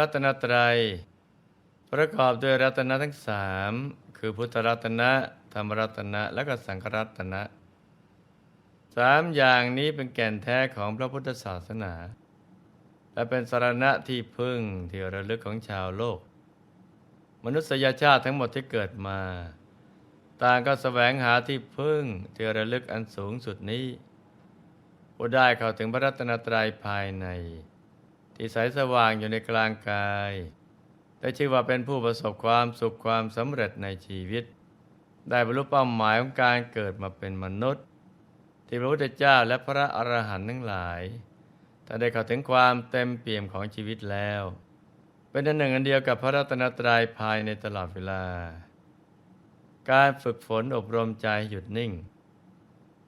รัตนตรัย ประกอบด้วยรัตนะทั้งสามคือพุทธรัตนะ ธรรมรัตนะและก็สังฆรัตนะสามอย่างนี้เป็นแก่นแท้ของพระพุทธศาสนา และเป็นสารณะที่พึ่งที่ระลึกของชาวโลก มนุษยชาติทั้งหมดที่เกิดมา ต่างก็แสวงหาที่พึ่งที่ระลึกอันสูงสุดนี้ผู้ได้เข้าถึงพระรัตนตรัยภายใน ที่ใสสว่างอยู่ในกลางกาย ได้ชื่อว่าเป็นผู้ประสบความสุขความสำเร็จในชีวิต ได้บรรลุเป้าหมายของการเกิดมาเป็นมนุษย์ ที่พระพุทธเจ้าและพระอรหันต์ทั้งหลายท่านได้เข้าถึงความเต็มเปี่ยมของชีวิตแล้ว เป็นอันหนึ่งอันเดียวกับพระรัตนตรัยภายในตลอดเวลา การฝึกฝนอบรมใจให้หยุดนิ่ง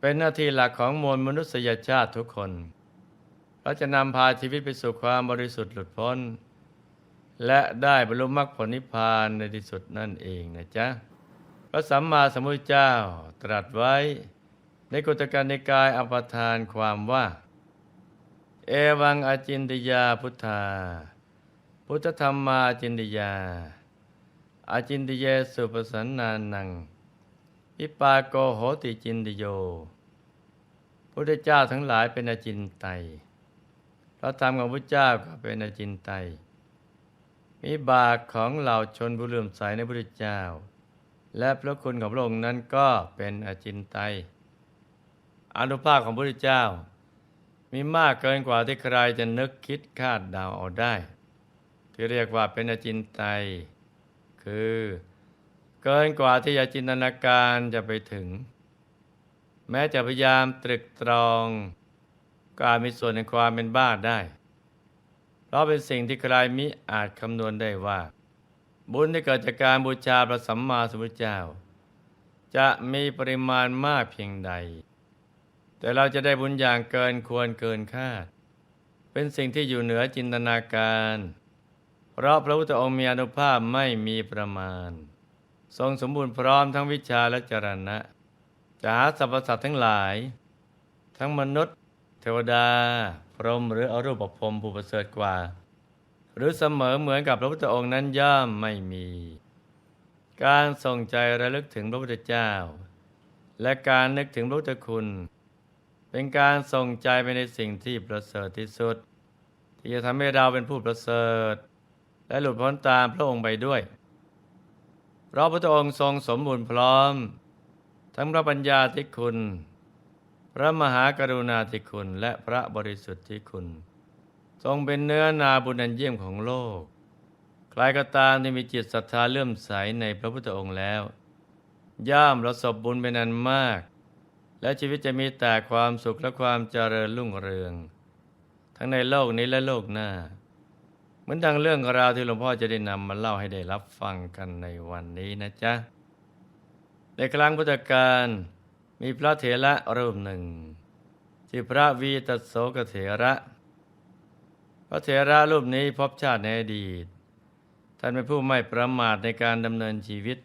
เป็นหน้าที่หลักของมวลมนุษยชาติทุกคน เราจะนำพาชีวิตไปสู่ความบริสุทธิ์หลุดพ้น และได้บรรลุมรรคผลนิพพานในที่สุดนั่นเองนะจ๊ะพระสัมมาสัมพุทธเจ้าตรัสไว้ ในกุตการในกายอปทานความว่า เอวังอาจินติยาพุทธา พุทธธรรมาอาจินติยา อาจินติเยสุปสันนานังวิปาโกโหติจินติโย พุทธเจ้าทั้งหลายเป็นอาจินไตย พระธรรมของพระเจ้าก็เป็นอจินไตยมีบาคของเหล่าชนผู้เลื่อมใสในพระเจ้า และพระคุณของพระองค์นั้นก็เป็นอจินไตยอนุภาพของพระเจ้า มีมากเกินกว่าที่ใครจะนึกคิดคาดเดาเอาได้ ที่เรียกว่าเป็นอจินไตยคือเกินกว่าที่จะจินตนาการจะไปถึง แม้จะพยายามตรึกตรอง ก็อาจมีส่วนในความเป็นบ้าได้ เพราะเป็นสิ่งที่ใครมิอาจคำนวณได้ว่า บุญที่เกิดจากการบูชาพระสัมมาสัมพุทธเจ้า จะมีปริมาณมากเพียงใด แต่เราจะได้บุญอย่างเกินควรเกินคาด เป็นสิ่งที่อยู่เหนือจินตนาการ เพราะพระพุทธองค์มีอนุภาพไม่มีประมาณ ทรงสมบูรณ์พร้อมทั้งวิชาและจรณะจะหาสรรพสัตว์ทั้งหลาย ทั้งมนุษย์ วดา พรหมหรืออรูปภพผู้ประเสริฐกว่า หรือเสมอเหมือนกับพระพุทธองค์นั้นย่อมไม่มี การส่งใจระลึกถึงพระพุทธเจ้า และการนึกถึงพระพุทธคุณ เป็นการส่งใจไปในสิ่งที่ประเสริฐที่สุด ที่จะทำให้เราเป็นผู้ประเสริฐ และหลุดพ้นตามพระองค์ไปด้วยเพราะพระพุทธองค์ทรงสมบูรณ์พร้อม ทั้งพระปัญญาธิคุณ พระมหากรุณาธิคุณและพระบริสุทธิคุณ ทรงเป็นเนื้อนาบุญอันเยี่ยมของโลก ใครก็ตามที่มีจิตศรัทธาเลื่อมใสในพระพุทธองค์แล้ว ย่อมประสบบุญเป็นอันมาก และชีวิตจะมีแต่ความสุขและความเจริญรุ่งเรือง ทั้งในโลกนี้และโลกหน้า เหมือนดังเรื่องราวที่หลวงพ่อจะได้นำมาเล่าให้ได้รับฟังกันในวันนี้นะจ๊ะในครั้งพุทธกาล มีพระเถระรูปหนึ่งที่พระวีตโสกเถระ พระเถระรูปนี้พบชาติในอดีต ท่านเป็นผู้ไม่ประมาทในการดำเนินชีวิต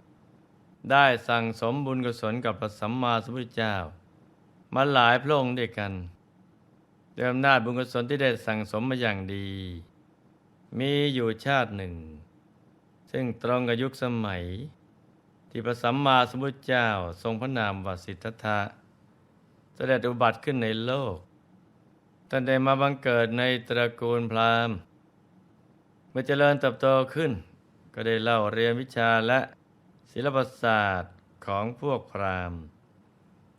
ได้สั่งสมบุญกุศลกับพระสัมมาสัมพุทธเจ้า มาหลายพระองค์ด้วยกันเดิมนาจบุญกุศลที่ได้สั่งสมมาอย่างดี มีอยู่ชาติหนึ่งซึ่งตรงกับยุคสมัย ที่พระสัมมาสัมพุทธเจ้าทรงพระนามวสิทธัตถะเสด็จอุบัติขึ้นในโลกท่านได้มาบังเกิดในตระกูลพราหมณ์เมื่อเจริญเติบโตขึ้น ก็ได้เล่าเรียนวิชาและศิลปศาสตร์ของพวกพราหมณ์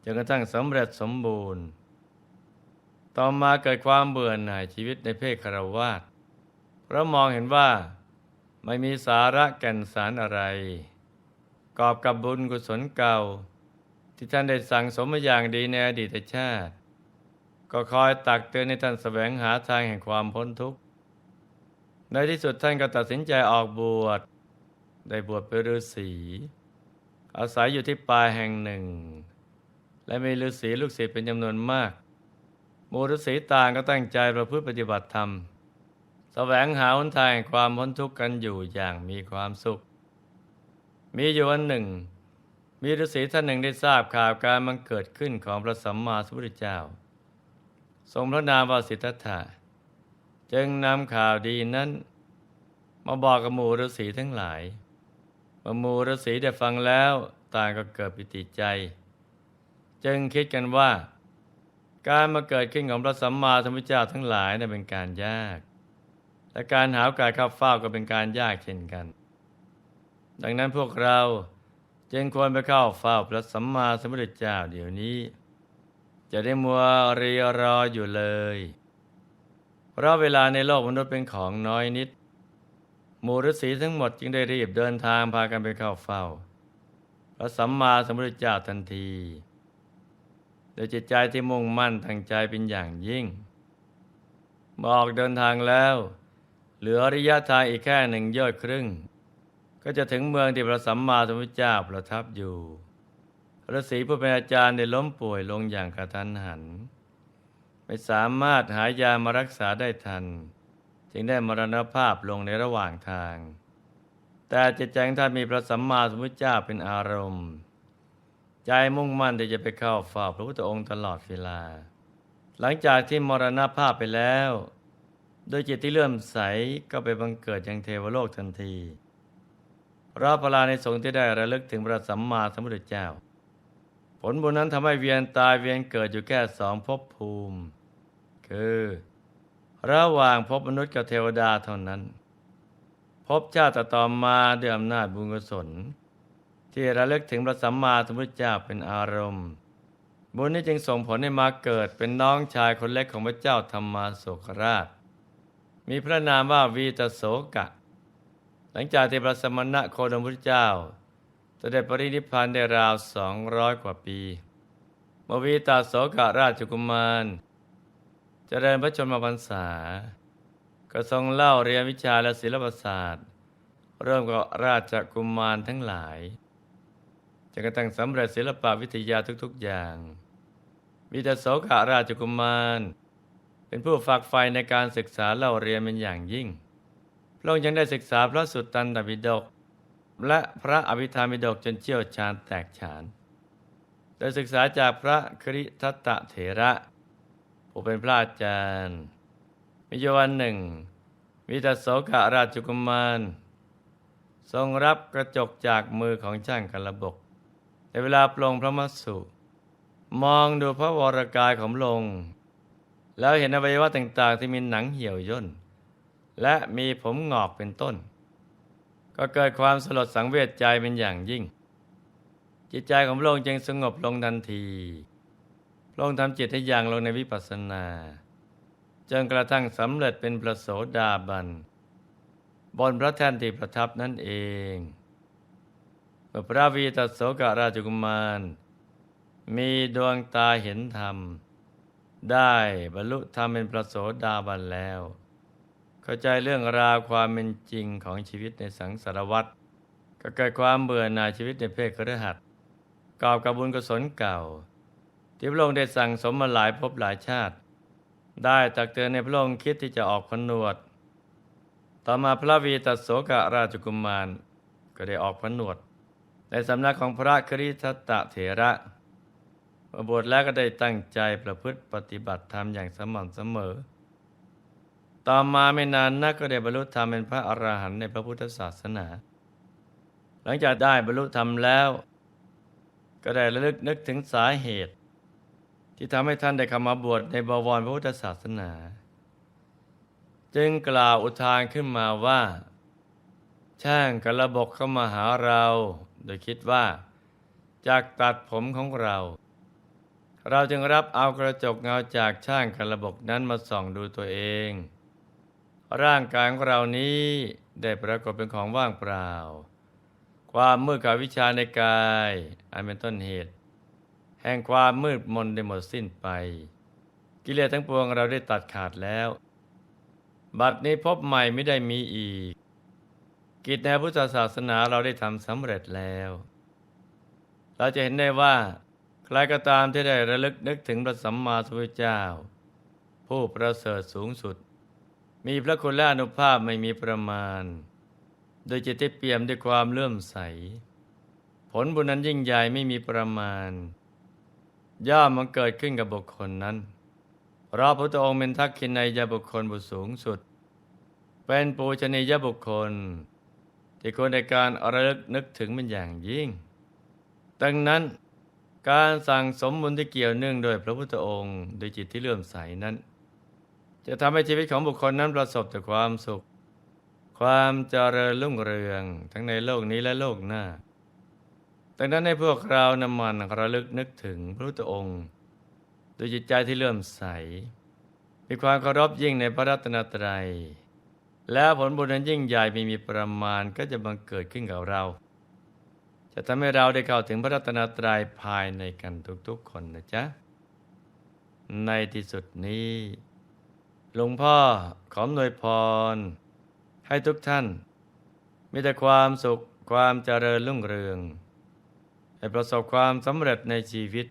จนกระทั่งสำเร็จสมบูรณ์ ต่อมาเกิดความเบื่อหน่ายชีวิตในเพศคารวาสเพราะมองเห็นว่าไม่มีสาระแก่นสารอะไร กอบกับบุญกุศลเก่า ที่ท่านได้สั่งสมมาอย่างดีในอดีตชาติ ก็คอยตักเตือนให้ท่านแสวงหาทางแห่งความพ้นทุกข์ ในที่สุดท่านก็ตัดสินใจออกบวช ได้บวชเป็นฤาษีอาศัยอยู่ที่ป่าแห่งหนึ่ง และมีฤาษีลูกศิษย์เป็นจำนวนมากมูฤาษีต่างก็ตั้งใจประพฤติปฏิบัติธรรมแสวงหาหนทางแห่งความพ้นทุกข์กันอยู่อย่างมีความสุข มีอยู่วันหนึ่ง มีฤาษีท่านหนึ่งได้ทราบข่าวการมันเกิดขึ้นของพระสัมมาสัมพุทธเจ้า ทรงพระนามว่าสิทธัตถะจึงนำข่าวดีนั้น มาบอกกับหมู่ฤาษีทั้งหลายเมื่อหมู่ฤาษีได้ฟังแล้วต่างก็เกิดปิติใจ จึงคิดกันว่า การมาเกิดขึ้นของพระสัมมาสัมพุทธเจ้าทั้งหลายนั้นเป็นการยาก และการหาโอกาสเข้าเฝ้าก็เป็นการยากเช่นกัน ดังนั้นพวกเราจึงควรไปเข้าเฝ้าพระสัมมาสัมพุทธเจ้าเดี๋ยวนี้ จะได้มัวเรียรออยู่เลย เพราะเวลาในโลกมนุษย์เป็นของน้อยนิดหมู่ฤาษีทั้งหมดจึงได้รีบเดินทางพากันไปเข้าเฝ้า พระสัมมาสัมพุทธเจ้าทันทีโดยจิตใจที่มุ่งมั่นตั้งใจเป็นอย่างยิ่งเมื่อกเดินทางแล้ว เหลือระยะทางอีกแค่หนึ่งยอดครึ่ง ก็จะถึงเมืองที่พระสัมมาสัมพุทธเจ้าประทับอยู่ฤาษีผู้เป็นอาจารย์ได้ล้มป่วยลงอย่างกระทันหัน ไม่สามารถหายามารักษาได้ทัน จึงได้มรณภาพลงในระหว่างทาง แต่จิตใจของท่านมีพระสัมมาสัมพุทธเจ้าเป็นอารมณ์ ใจมุ่งมั่นที่จะไปเข้าฝ้าพระพุทธองค์ตลอดเวลา หลังจากที่มรณภาพไปแล้ว โดยจิตที่เลื่อมใสก็ไปบังเกิดยังเทวโลกทันที ราะพลาในสงฆ์ที่ได้ระลึกถึงพระสัมมาสัมพุทธเจ้า ผลบุญนั้นทำให้เวียนตายเวียนเกิดอยู่แค่สองภพภูมิ คือ ระหว่างภพมนุษย์กับเทวดาเท่านั้นภพชาติต่อมาด้วยอำนาจบุญกุศล ที่ระลึกถึงพระสัมมาสัมพุทธเจ้าเป็นอารมณ์ บุญนี้จึงส่งผลให้มาเกิดเป็นน้องชายคนเล็กของพระเจ้าธรรมาโศกราช มีพระนามว่าวีตโสกะ หลังจากที่พระสมณะโคดมพุทธเจ้าเสด็จปรินิพพานได้ราวสองร้อยกว่าปีมวีตาโสกราชกุมารเจริญพระชนมพรรษา ก็ทรงเล่าเรียนวิชาและศิลปศาสตร์ เริ่มกับราชกุมารทั้งหลายจนกระทั่งสำเร็จศิลปวิทยาทุกๆอย่างวิตโสกราชกุมาร เป็นผู้ฝากไฟในการศึกษาเล่าเรียนเป็นอย่างยิ่ง พระองค์ยังได้ศึกษาพระสุตตันตปิฎกและพระอภิธรรมปิฎกจนเชี่ยวชาญแตกฉาน โดยศึกษาจากพระคริทัตะเถระ ผู้เป็นพระอาจารย์มีอยู่วันหนึ่งวิตโสกะราชกุมาร ทรงรับกระจกจากมือของช่างกระบก ในเวลาปลงพระมัสสุ มองดูพระวรกายของพระองแล้วเห็นอวัยวะต่างๆ ที่มีหนังเหี่ยวย่น และมีผมงอกเป็นต้น ก็เกิดความสลดสังเวชใจเป็นอย่างยิ่ง จิตใจของพระองค์จึงสงบลงทันทีพระองค์ทำจิตให้ยางลงในวิปัสสนาจนกระทั่งสำเร็จเป็นพระโสดาบัน บนพระแท่นที่ประทับนั่นเองเมื่อพระวีตโสกราชกุมาร มีดวงตาเห็นธรรม ได้บรรลุธรรมเป็นพระโสดาบันแล้ว เข้าใจเรื่องราวความเป็นจริงของชีวิตในสังสารวัฏก็เกิดความเบื่อหน่ายชีวิตในเพศคฤหัสถ์กอบกับบุญกุศลเก่า ที่พระองค์ได้สั่งสมมาหลายภพหลายชาติ ได้ตักเตือนในพระองค์คิดที่จะออกผนวด ต่อมาพระวีตโสกราชกุมาร ก็ได้ออกผนวด ในสำนักของพระคริทัตะเถระบวชแล้วก็ได้ตั้งใจประพฤติปฏิบัติธรรมอย่างสม่ำเสมอ ต่อมาไม่นานนักก็ได้บรรลุธรรมเป็นพระอรหันต์ในพระพุทธศาสนา หลังจากได้บรรลุธรรมแล้ว ก็ได้ระลึกนึกถึงสาเหตุ ที่ทำให้ท่านได้เข้ามาบวชในบวรพระพุทธศาสนา จึงกล่าวอุทานขึ้นมาว่า ช่างกระบกเข้ามาหาเรา โดยคิดว่าจากตัดผมของเรา เราจึงรับเอากระจกเงาจากช่างกระบกนั้นมาส่องดูตัวเอง ร่างกายของเรานี้ได้ปรากฏเป็นของว่างเปล่า ความมืดกับวิชาในกายอันเป็นต้นเหตุ แห่งความมืดมนได้หมดสิ้นไป กิเลสทั้งปวงเราได้ตัดขาดแล้ว บัดนี้พบใหม่ไม่ได้มีอีก กิจในพุทธศาสนาเราได้ทำสำเร็จแล้ว เราจะเห็นได้ว่าใครก็ตามที่ได้ระลึกนึกถึงพระสัมมาสัมพุทธเจ้า ผู้ประเสริฐสูงสุด มีพระคุณและอนุภาพไม่มีประมาณ โดยจิตที่เปี่ยมด้วยความเลื่อมใส ผลบุญนั้นยิ่งใหญ่ไม่มีประมาณ ย่อมมันเกิดขึ้นกับบุคคลนั้นเพราะพระพุทธองค์เป็นทักษิณในยบุคคลบุตรสูงสุด เป็นปูชนียบุคคล ที่ควรในการระลึกนึกถึงเป็นอย่างยิ่ง ดังนั้นการสั่งสมบุญที่เกี่ยวเนื่องโดยพระพุทธองค์โดยจิตที่เลื่อมใสนั้น จะทำให้ชีวิตของบุคคลนั้นประสบแต่ความสุข ความเจริญรุ่งเรืองทั้งในโลกนี้และโลกหน้าดังนั้นให้พวกเรานำมันระลึกนึกถึงพระพุทธองค์โดยจิตใจที่เลื่อมใส มีความเคารพยิ่งในพระรัตนตรัย แล้วผลบุญนั้นยิ่งใหญ่ไม่มีประมาณก็จะบังเกิดขึ้นกับเรา จะทำให้เราได้เข้าถึงพระรัตนตรัยภายในกันทุกๆคนนะจ๊ะ ในที่สุดนี้ หลวงพ่อขออำนวยพร ให้ทุกท่าน มีแต่ความสุขความเจริญรุ่งเรือง ให้ประสบความสำเร็จในชีวิต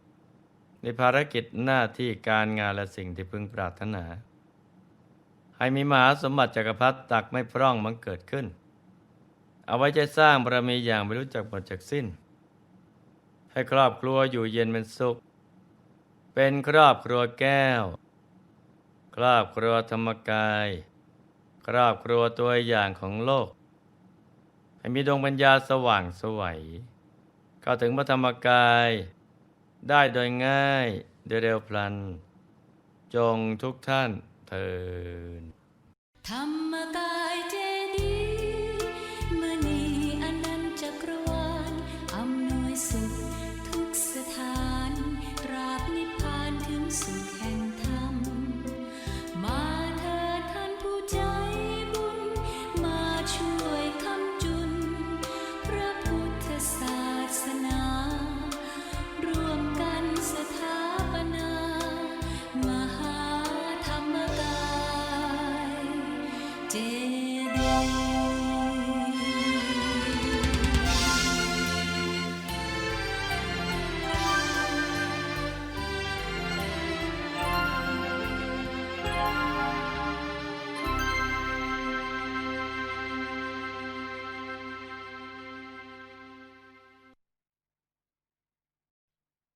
ในภารกิจหน้าที่การงานและสิ่งที่พึงปรารถนา ให้มีมหาสมบัติจักรพรรดิตักไม่พร่องมังเกิดขึ้น เอาไว้จะสร้างบารมีอย่างไม่รู้จักหมดจากสิ้น ให้ครอบครัวอยู่เย็นเป็นสุข เป็นครอบครัวแก้ว ครอบครัวธรรมกาย ครอบครัวตัวอย่างของโลก ให้มีดวงปัญญาสว่างสวัยเข้าถึงพระธรรมกาย ได้โดยง่ายโดยเร็วพลัน จงทุกท่านเทินธรรมกาย တည်